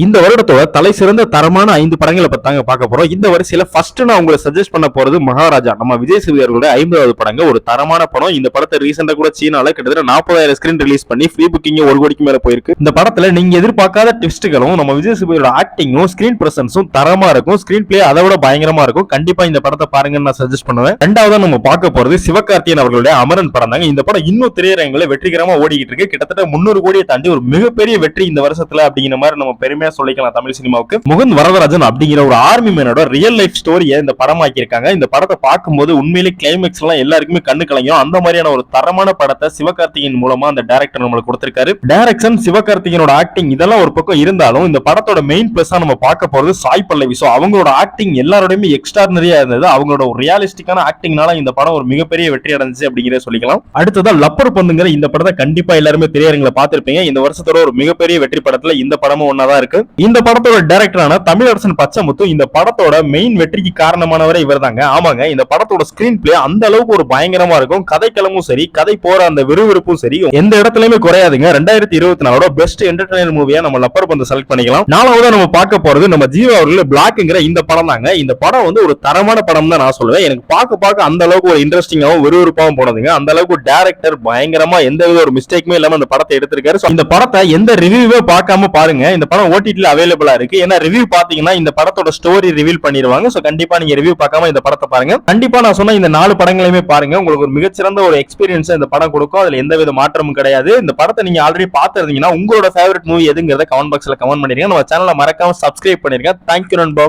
இந்த வருடத்தோட தலை சிறந்த தரமான ஐந்து படங்களை பத்தாங்க பார்க்க போறோம். இந்த வரிசையில ஃபர்ஸ்ட் நான் உங்களை சஜஸ்ட் பண்ண போறது மகாராஜா. நம்ம விஜய் சேதுபதி ஐம்பதாவது படங்க. ஒரு தரமான படம். இந்த படத்தை ரீசெண்டா கூட சீனால கிட்டத்தட்ட நாற்பதாயிரம் ஸ்கிரீன் ரிலீஸ் பண்ணி ஃப்ரீ புக்கிங் ஒரு கோடிக்கு மேல போயிருக்கு. இந்த படத்துல நீங்க எதிர்பார்க்காத ட்விஸ்ட்டுகளும் நம்ம விஜய் சேதுபதியோட ஆக்டிங்கும் ஸ்கிரீன் பிரசன்ஸும் தரமா இருக்கும். ஸ்கிரீன் பிளே அதை விட பயங்கரமா இருக்கும். கண்டிப்பா இந்த படத்தை பாருங்கன்னு நான் சஜஸ்ட் பண்ணுவேன். ரெண்டாவதா நம்ம பார்க்க போறது சிவகார்த்தியன் அவர்களுடைய அமரன் படம் தாங்க. இந்த படம் இன்னும் திரையரங்களை வெற்றிகரமா ஓடிக்கிட்டு இருக்கு. கிட்டத்தட்ட முன்னூறு கோடியை தாண்டி ஒரு மிகப்பெரிய வெற்றி இந்த வருஷத்துல அப்படிங்கிற மாதிரி நம்ம பெருமை பெருமையா சொல்லிக்கலாம் தமிழ் சினிமாவுக்கு. முகுந்த் வரதராஜன் அப்படிங்கிற ஒரு ஆர்மி மேனோட ரியல் லைஃப் ஸ்டோரியை இந்த படமாக்கி இருக்காங்க இந்த படத்தை பார்க்கும்போது உண்மையிலே கிளைமேக்ஸ் எல்லாம் எல்லாருக்குமே கண்ணு கலையும் அந்த மாதிரியான ஒரு தரமான படத்தை சிவகார்த்திகேயன் மூலமா அந்த டேரக்டர் நம்மளுக்கு கொடுத்திருக்காரு. டேரக்ஷன் சிவகார்த்திகேயனோட ஆக்டிங் இதெல்லாம் ஒரு பக்கம் இருந்தாலும் இந்த படத்தோட மெயின் பிளஸா நம்ம பார்க்க போறது சாய் பல்லவி. சோ அவங்களோட ஆக்டிங் எல்லாரோடையுமே எக்ஸ்ட்ரானரியா இருந்தது. அவங்களோட ஒரு ரியாலிஸ்டிக்கான ஆக்டிங்னால இந்த படம் ஒரு மிகப்பெரிய வெற்றி அடைஞ்சிச்சு அப்படிங்கிறத சொல்லிக்கலாம். அடுத்ததா லப்பர் பொண்ணுங்கிற இந்த படத்தை கண்டிப்பா எல்லாருமே திரையரங்களை பார்த்திருப்பீங்க. இந்த வருஷத்தோட ஒரு மிகப்பெரிய வெற்றி படத்துல இந்த படமும் ஒன்னாதான் இருக்கு. இந்த படத்தோட டைரக்டரான தமிழரசன் பச்சமுத்து இந்த படத்தோட மெயின் வெற்றிக்கு காரணமானவரே இவர்தாங்க. ஆமாங்க இந்த படத்தோட ஸ்கிரீன் பிளே அந்த அளவுக்கு ஒரு பயங்கரமா இருக்கும். கதைக்களமும் சரி கதை போற அந்த விறுவிறுப்பும் சரி எந்த இடத்துலயுமே குறையாதுங்க. ரெண்டாயிரத்தி இருபத்தி நாலோட பெஸ்ட் என்டர்டைனர் மூவியா நம்ம லப்பர் பந்து செலக்ட் பண்ணிக்கலாம். நாலாவது நம்ம பார்க்க போறது நம்ம ஜீவா அவர்கள் பிளாக்ங்கிற இந்த படம் தாங்க. இந்த படம் வந்து ஒரு தரமான படம் தான் நான் சொல்லுவேன். எனக்கு பார்க்க பார்க்க அந்த அளவுக்கு ஒரு இன்ட்ரெஸ்டிங்காகவும் விறுவிறுப்பாகவும் போனதுங்க. அந்த அளவுக்கு டேரக்டர் பயங்கரமா எந்த வித ஒரு மிஸ்டேக்குமே இல்லாம அந்த படத்தை எடுத்திருக்காரு. இந்த படத்தை எந்த ரிவ்யூவே பார்க்காம பாருங்க. இந்த படம் ஓடிடில அவைலபிளா இருக்கு. ஏன்னா ரிவ்யூ பாத்தீங்கன்னா இந்த படத்தோட ஸ்டோரி ரிவீல் பண்ணிடுவாங்க சோ கண்டிப்பா நீங்க ரிவ்யூ பார்க்காம இந்த படத்தை பாருங்க. கண்டிப்பா நான் சொன்ன இந்த நாலு படங்களையுமே பாருங்க. உங்களுக்கு ஒரு மிகச்சிறந்த ஒரு எக்ஸ்பீரியன்ஸ் இந்த படம் கொடுக்கும். அதுல எந்த வித மாற்றமும் கிடையாது. இந்த படத்தை நீங்க ஆல்ரெடி பார்த்திருந்தீங்கன்னா உங்களோட ஃபேவரட் மூவி எதுங்கிறத கமெண்ட் பாக்ஸ்ல கமெண்ட் பண்ணிருங்க. நம்ம சேனலை மறக்காம சப்ஸ்கிரைப் பண்ணிருங்க. தேங்க்யூ நண்பா.